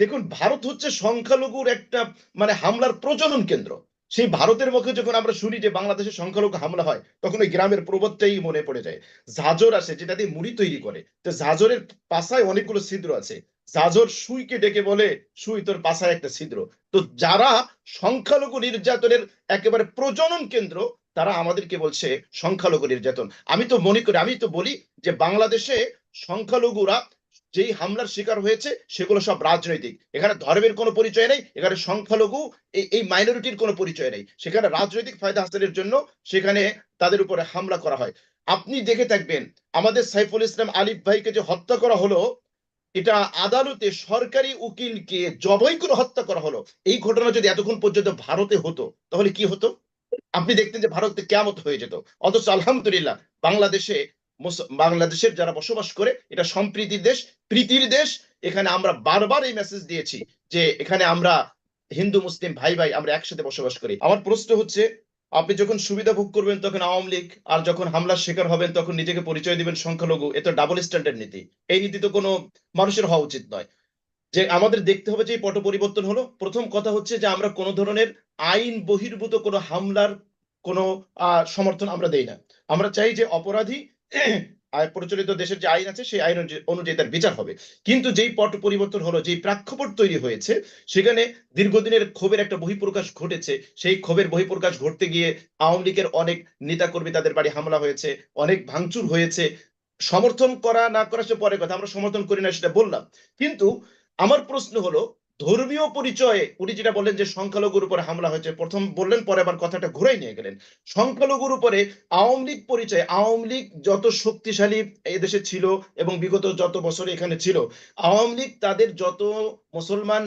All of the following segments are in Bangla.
দেখুন, ভারত হচ্ছে সংখ্যালঘুর একটা মানে হামলার প্রজনন কেন্দ্র। সেই ভারতের মুখে যখন আমরা শুনি যে বাংলাদেশে সংখ্যালঘু হামলা হয়, তখন ওই গ্রামের প্রবদটাই মনে পড়ে যায়। ঝাঁঝর আসে, যেটা দিয়ে মুড়ি তৈরি করে। তো ঝাঁঝরের পাশায় অনেকগুলো ছিদ্র আছে। ঝাঁঝর সুইকে ডেকে বলে, সুই, তোর পাশায় একটা ছিদ্র। তো যারা সংখ্যালঘু নির্যাতনের একেবারে প্রজনন কেন্দ্র, তারা আমাদেরকে বলছে সংখ্যালঘু নির্যাতন। আমি তো মনে করি, আমি তো বলি যে বাংলাদেশে সংখ্যালঘুরা যেই হামলার শিকার হয়েছে, সেগুলো সব রাজনৈতিক। এখানে ধর্মের কোনো পরিচয় নেই, এখানে সংখ্যালঘু এই মাইনরিটির কোনো পরিচয় নেই। সেখানে রাজনৈতিক ফায়দা হাসিলের জন্য সেখানে তাদের উপরে হামলা করা হয়। আপনি দেখে থাকবেন, আমাদের সাইফুল ইসলাম আলিফ ভাইকে যে হত্যা করা হলো, এটা আদালতে সরকারি উকিলকে জবাই করে হত্যা করা হলো। এই ঘটনা যদি এতক্ষণ পর্যন্ত ভারতে হতো, তাহলে কি হতো? আপনি দেখতেন যে ভারতে কেমত হয়ে যেত। অথচ আলহামদুলিল্লাহ, বাংলাদেশে বাংলাদেশের যারা বসবাস করে, এটা সম্প্রীতির দেশ, প্রীতির দেশ। এখানে আমরা বারবার এই মেসেজ দিয়েছি যে এখানে আমরা হিন্দু, মুসলিম, ভাই ভাই আমরা একসাথে বসবাস করি। আমার প্রশ্ন হচ্ছে, আপনি যখন সুবিধা ভোগ করবেন তখন আওয়ামী লীগ, আর যখন হামলার শিকার হবেন তখন নিজেকে পরিচয় দিবেন সংখ্যালঘু, এ তো ডাবল স্ট্যান্ডার্ড নীতি। এই নীতি তো কোনো মানুষের হওয়া উচিত নয়। যে আমাদের দেখতে হবে যে এই পট পরিবর্তন হলো। প্রথম কথা হচ্ছে যে আমরা কোনো ধরনের আইন বহির্ভূত কোনো হামলার কোনো সমর্থন আমরা দেই না। আমরা চাই যে অপরাধী প্রচলিত দেশের যে আইন আছে, সেই আইন অনুযায়ী- তার বিচার হবে। কিন্তু যেই পট পরিবর্তন হলো, যেই প্রেক্ষাপট তৈরি হয়েছে, সেখানে দীর্ঘদিনের ক্ষোভের একটা বহিঃপ্রকাশ ঘটেছে। সেই ক্ষোভের বহিঃপ্রকাশ ঘটতে গিয়ে আওয়ামী লীগের অনেক নেতাকর্মী তাদের বাড়ি হামলা হয়েছে, অনেক ভাঙচুর হয়েছে। সমর্থন করা না করা সে পরে কথা, আমরা সমর্থন করি না সেটা বললাম। কিন্তু আমার প্রশ্ন হলো ধর্মীয় পরিচয়ে উনি যেটা বললেন যে সংখ্যালঘুর উপরে হামলা হয়েছে, প্রথম বললেন, পরে আবার কথাটা ঘুরাই নিয়ে গেলেন। সংখ্যালঘুর উপরে আওয়ামী লীগ পরিচয়, আওয়ামী লীগ যত শক্তিশালী এদেশে ছিল এবং বিগত যত বছর এখানে ছিল, আওয়ামী লীগ তাদের যত মুসলমান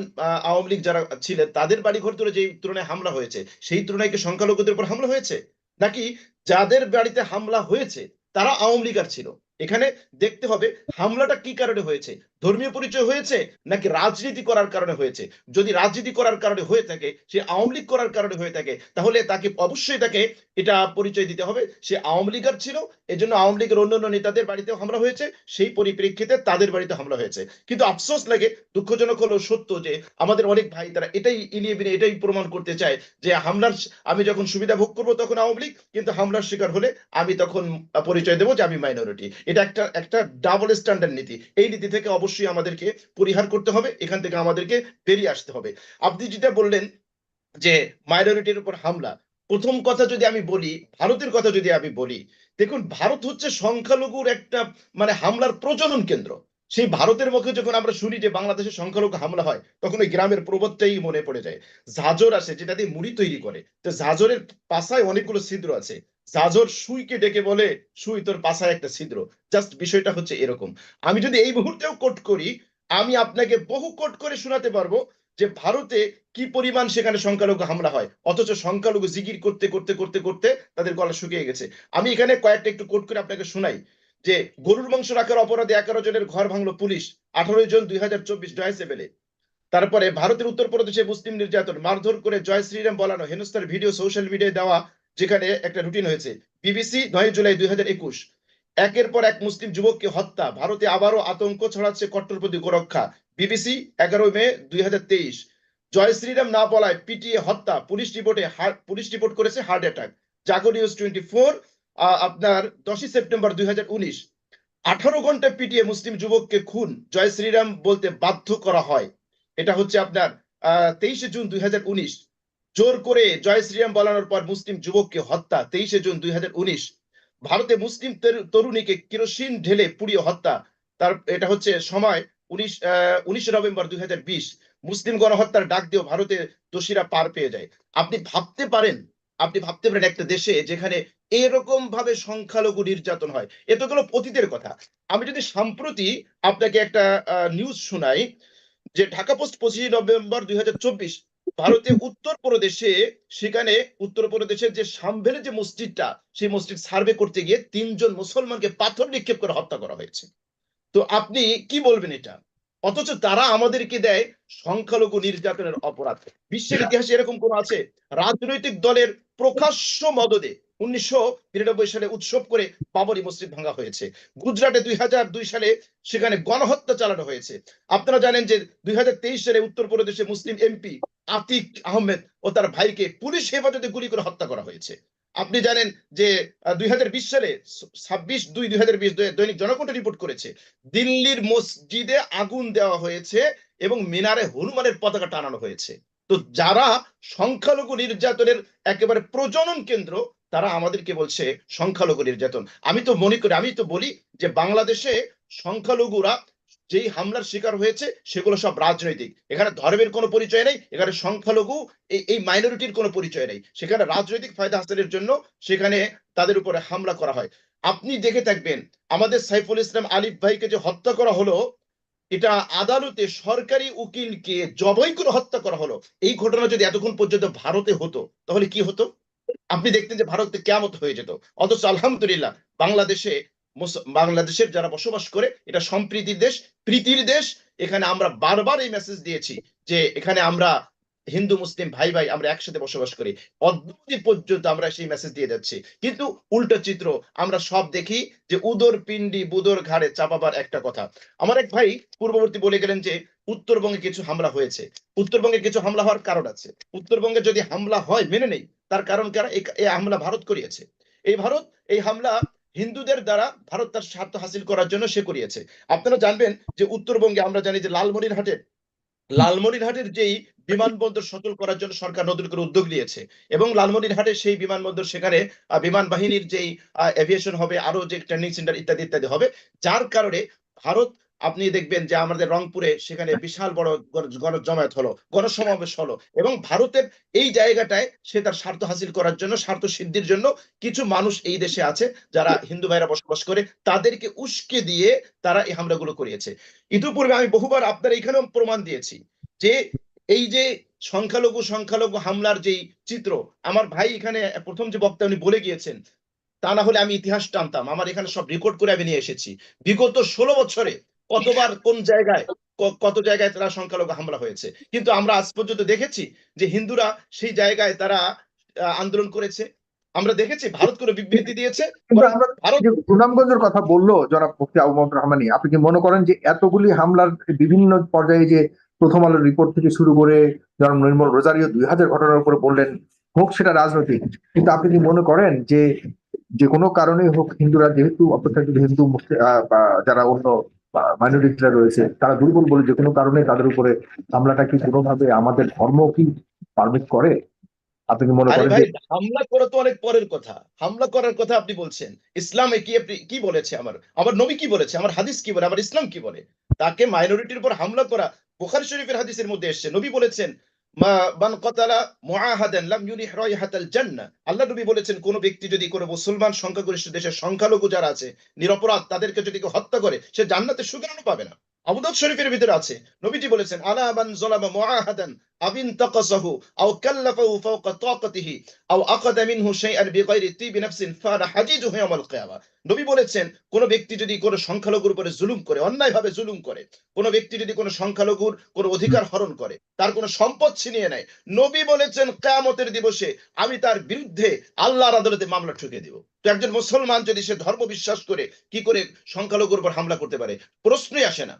আওয়ামী লীগ যারা ছিলেন, তাদের বাড়ি ঘর তুলে যে তুলনায় হামলা হয়েছে, সেই তুলনায় কি সংখ্যালঘুদের উপর হামলা হয়েছে? নাকি যাদের বাড়িতে হামলা হয়েছে, তারা আওয়ামী লীগার ছিল? এখানে দেখতে হবে, হামলাটা কি কারণে হয়েছে? ধর্মীয় পরিচয় হয়েছে নাকি রাজনীতি করার কারণে হয়েছে? যদি রাজনীতি করার কারণে হয়ে থাকে, সে আওয়ামী লীগ করার কারণে হয়ে থাকে, তাহলে তাকে অবশ্যই তাকে এটা পরিচয় দিতে হবে। সে আওয়ামী লীগার ছিল, এজন্য আওয়ামী লীগের অন্যান্য নেতাদের বাড়িতেও হামলা হয়েছে, সেই পরিপ্রেক্ষিতে তাদের বাড়িতে হামলা হয়েছে। কিন্তু আফসোস লাগে, দুঃখজনক হলো সত্য যে, আমাদের অনেক ভাই তারা এটাই ইলিয়ে বিনে এটাই প্রমাণ করতে চায় যে, হামলার আমি যখন সুবিধা ভোগ করব তখন আওয়ামী লীগ, কিন্তু হামলার শিকার হলে আমি তখন পরিচয় দেবো যে আমি মাইনরিটি এটা একটা একটা ডাবল স্ট্যান্ডার্ড নীতি। এই নীতি থেকে অবশ্যই আমাদেরকে পরিহার করতে হবে, এখান থেকে আমাদেরকে বেরিয়ে আসতে হবে। আপনি যেটা বললেন যে মাইনরিটির উপর হামলা, প্রথম কথা যদি আমি বলি, ভারতের কথা যদি আমি বলি, দেখুন ভারত হচ্ছে সংখ্যালঘুর একটা মানে হামলার প্রজনন কেন্দ্র। সেই ভারতের মুখে যখন আমরা শুনি যে বাংলাদেশে সংখ্যালঘু হামলা হয়, তখন ওই গ্রামের প্রবদটাই মনে পড়ে যায়। ঝাঁঝর আসে, যেটা দিয়ে মুড়ি তৈরি করে। তো ঝাঁঝরের পাশায় অনেকগুলো ছিদ্র আছে। ঝাঁঝর সুইকে ডেকে বলে, সুই, তোর পাশায় একটা ছিদ্র। জাস্ট বিষয়টা হচ্ছে এরকম। আমি যদি এই মুহূর্তেও কোট করি, আমি আপনাকে বহু কোট করে শোনাতে পারব যে ভারতে কি পরিমাণ সেখানে সংখ্যালঘু হামলা হয়। অথচ সংখ্যালঘু জিগির করতে করতে করতে করতে তাদের গলা শুকিয়ে গেছে। আমি এখানে কয়েকটা একটু কোট করে আপনাকে শোনাই। যে গরুর মাংস রাখার অপরাধে এগারো জনের ঘর ভাঙলো পুলিশ, আঠারোই জন দুই হাজার চব্বিশ ডয়েসেবেলে তারপরে ভারতের উত্তরপ্রদেশে মুসলিম নির্যাতন, মারধর করে জয় শ্রীরাম বলানো, হেনস্থার ভিডিও সোশ্যাল মিডিয়ায় দেওয়া যেখানে একটা রুটিন হয়েছে। বিবিসি নয় জুলাই দুই হাজার একুশ। একের পর এক মুসলিম যুবককে হত্যা। ভারতে আবারও আতঙ্ক ছড়াচ্ছে কট্টরপন্থী গোরক্ষা। বিবিসি এগারো মে দুই হাজার তেইশ। জয় শ্রীরাম না বলায় পিটিএ হত্যা। পুলিশ রিপোর্টে পুলিশ রিপোর্ট করেছে heart attack Jago news twenty four আপনার দশই সেপ্টেম্বর দুই আঠারো ঘণ্টা পিটিয়ে মুসলিম যুবককে খুন। জয় শ্রীরাম বলতে বাধ্য করা হয়। এটা হচ্ছে আপনার তেইশে জুন দুই হাজার উনিশ। জোর করে জয় শ্রীরাম বলানোর পর মুসলিম যুবককে হত্যা, তেইশে জুন দুই হাজার উনিশ। ভারতে মুসলিম তরুণীকে কিরোসিন ঢেলে পুড়িয়ে হত্যা, তার, এটা হচ্ছে সময় উনিশ উনিশে নভেম্বর দুই হাজার বিশ। মুসলিম গণহত্যার ডাক দিয়েও ভারতে দোষীরা পার পেয়ে যায়। আপনি ভাবতে পারেন, আপনি ভাবতে পারেন একটা দেশে যেখানে এরকম ভাবে সংখ্যালঘু নির্যাতন হয়। এতগুলো অতীতের কথা। আমি যদি সম্প্রতি আপনাকে একটা নিউজ শোনাই, যে ঢাকা পোস্ট পঁচিশে নভেম্বর দুই হাজার চব্বিশ ভারতে উত্তরপ্রদেশে সেখানে উত্তরপ্রদেশের যে সাম্ভেলের যে মসজিদটা, সেই মসজিদ সার্ভে করতে গিয়ে তিনজন মুসলমানকে পাথর নিক্ষেপ করে হত্যা করা হয়েছে। তো আপনি কি বলবেন এটা? অথচ তারা আমাদেরকে দেয় সংখ্যালঘু নির্যাতনের অপরাধ। বিশ্বের ইতিহাসে এরকম কোন আছে? রাজনৈতিক দলের প্রকাশ্য মদদে উনিশশো বিরানব্বই সালে উৎসব করে বাবরি মসজিদ ভাঙা হয়েছে। গুজরাটে দুই হাজার দুই সালে সেখানে গণহত্যা চালানো হয়েছে। আপনারা জানেন যে দুই হাজার তেইশ সালে উত্তরপ্রদেশে মুসলিম এমপি আতিক আহমেদ ও তার ভাইকে পুলিশ হেফাজতে গুলি করে হত্যা করা হয়েছে। আপনি জানেন যে দুই হাজার বিশ সালে ছাব্বিশ দুই দুই হাজার বিশ দৈনিক জনকণ্ঠ রিপোর্ট করেছে, দিল্লির মসজিদে আগুন দেওয়া হয়েছে এবং মিনারে হনুমানের পতাকা টানানো হয়েছে। তো যারা সংখ্যালঘু নির্যাতনের একেবারে প্রজনন কেন্দ্র, তারা আমাদেরকে বলছে সংখ্যালঘু নির্যাতন। আমি তো মনে করি, আমি তো বলি যে বাংলাদেশে সংখ্যালঘুরা যেই হামলার শিকার হয়েছে, সেগুলো সব রাজনৈতিক। এখানে ধর্মের কোনো পরিচয় নেই, এখানে সংখ্যালঘু, এই মাইনরিটির কোনো পরিচয় নেই। সেখানে রাজনৈতিক ফায়দা হাসিলের জন্য সেখানে তাদের উপরে হামলা করা হয়। আপনি দেখে থাকবেন, আমাদের সাইফুল ইসলাম আলিফ ভাইকে যে হত্যা করা হলো, এটা আদালতে সরকারি উকিলকে জবাই করে হত্যা করা হলো। এই ঘটনা যদি এতক্ষণ পর্যন্ত ভারতে হতো, তাহলে কি হতো? আপনি দেখতেন যে ভারতে কেমত হয়ে যেত। অথচ আলহামদুলিল্লাহ, বাংলাদেশে বাংলাদেশের যারা বসবাস করে, এটা সম্প্রীতির দেশ, প্রীতির দেশ। এখানে আমরা বারবার এই মেসেজ দিয়েছি যে, এখানে আমরা হিন্দু, মুসলিম, ভাই ভাই আমরা একসাথে বসবাস করি। অদ্ভুতি পর্যন্ত আমরা সেই মেসেজ দিয়ে যাচ্ছি। কিন্তু উল্টো চিত্র, আমরা সব দেখি যে উদর পিণ্ডি, বুদর ঘাড়ে চাপাবার একটা কথা। আমার এক ভাই পূর্ববর্তী বলে গেলেন যে, উত্তরবঙ্গে কিছু হামলা হয়েছে। উত্তরবঙ্গে কিছু হামলা হওয়ার কারণ আছে। উত্তরবঙ্গে যদি হামলা হয়, মেনে নেই, তার কারণ কারা? এই হামলা ভারত করিয়েছে। এই ভারত, এই হামলা হিন্দুদের দ্বারা ভারত তার স্বার্থ হাসিল করার জন্য সে করিয়েছে। আপনারা জানবেন যে উত্তরবঙ্গে আমরা জানি যে লালমনিরহাটের লালমনিরহাটের যেই বিমানবন্দর সচল করার জন্য সরকার নতুন করে উদ্যোগ নিয়েছে এবং লালমনিরহাটের সেই বিমানবন্দর সেখানে বিমান বাহিনীর যেই এভিয়েশন হবে আরও যে ট্রেনিং সেন্টার ইত্যাদি ইত্যাদি হবে, যার কারণে ভারত আপনি দেখবেন যে আমাদের রংপুরে সেখানে বিশাল বড় গণ- গণজমায়েত হলো, গণসমাবেশ হলো এবং ভারতের এই জায়গাটায় সে তার স্বার্থ হাসিল করার জন্য, স্বার্থ সিদ্ধির জন্য কিছু মানুষ এই দেশে আছে যারা হিন্দু ভাইরা বসবাস করে, তাদেরকে উস্কে দিয়ে তারা এই হামলাগুলো করিয়েছে। ইতিপূর্বে আমি বহুবার আপনার এখানেও প্রমাণ দিয়েছি যে এই যে সংখ্যালঘু সংখ্যালঘু হামলার যেই চিত্র, আমার ভাই এখানে প্রথম যে বক্তা উনি বলে গিয়েছেন, তা না হলে আমি ইতিহাস টানতাম, আমার এখানে সব রেকর্ড করে আমি নিয়ে এসেছি। বিগত ষোলো বছরে কতবার কোন জায়গায় কত জায়গায় তারা সংখ্যালঘু হামলা হয়েছে? কিন্তু আমরা আজ পর্যন্ত দেখেছি যে হিন্দুরা সেই জায়গায় তারা আন্দোলন করেছে। আমরা দেখেছি ভারত করে বিবৃতি দিয়েছে। সুনামগঞ্জের কথা বলল জনাব মুফতি আবু মোহাম্মদ রহমানি আপনি কি মনে করেন যে এতগুলি হামলার বিভিন্ন পর্যায়ে যে প্রথম আলোর রিপোর্ট থেকে শুরু করে জনাব নির্মল রোজারিও দুই হাজার ঘটনার উপরে বললেন হোক সেটা রাজনৈতিক কিন্তু আপনি কি মনে করেন যে যে কোনো কারণে হোক হিন্দুরা যেহেতু অপেক্ষাকৃত হিন্দু যারা অন্য মাইনরিটিরা রয়েছে তারা দুর্বল বলে যে কোনো কারণে তাদের উপরে হামলাটা কি কোনোভাবে আমাদের ধর্ম কি পারমিট করে? আপনি কি মনে করেন হামলা করা তো অনেক পরের কথা। হামলা করার কথা আপনি বলছেন। ইসলামে কি আপনি কি বলেছে আমার? আমার নবী কি বলেছে? আমার হাদিস কি বলে? আমার ইসলাম কি বলে? তাকে মাইনরিটির উপর হামলা করা বুখারী শরীফের হাদিসের মধ্যে এসছে। নবী বলেছেন মান কাতালা মুআহাদান লাম ইউরিহ রাইহাতাল আল্লাহ নবী বলেছেন, কোন ব্যক্তি যদি কোনো মুসলমান সংখ্যাগরিষ্ঠ দেশের সংখ্যালঘু যারা আছে, নিরপরাধ, তাদেরকে যদি কেউ হত্যা করে, সে জান্নাতে সুগন্ধ পাবে না। আবু দাউদ শরীফের ভিতরে আছে। নবীজি বলেছেন, আলা মান যালামা আও কাল্লাফাহু ফাওকা তাকাতিহি আও আকাদা মিনহু শাইআন বিগাইরি তিবি নাফসিন ফারা হাজিজুহু ইয়াওমাল কিয়ামা নবী বলেছেন, কোন ব্যক্তি যদি কোনো সংখ্যালঘুর উপরে জুলুম করে, অন্যায়ভাবে জুলুম করে, কোন ব্যক্তি যদি কোনো সংখ্যালঘুর কোনো অধিকার হরণ করে, তার কোনো সম্পদ ছিনিয়ে নেয়, নবী বলেছেন, কিয়ামতের দিবসে আমি তার বিরুদ্ধে আল্লাহর আদালতে মামলা ঠুকে দেব। তো একজন মুসলমান যদি সে ধর্ম বিশ্বাস করে, কি করে সংখ্যালঘুর উপর হামলা করতে পারে? প্রশ্নই আসে না।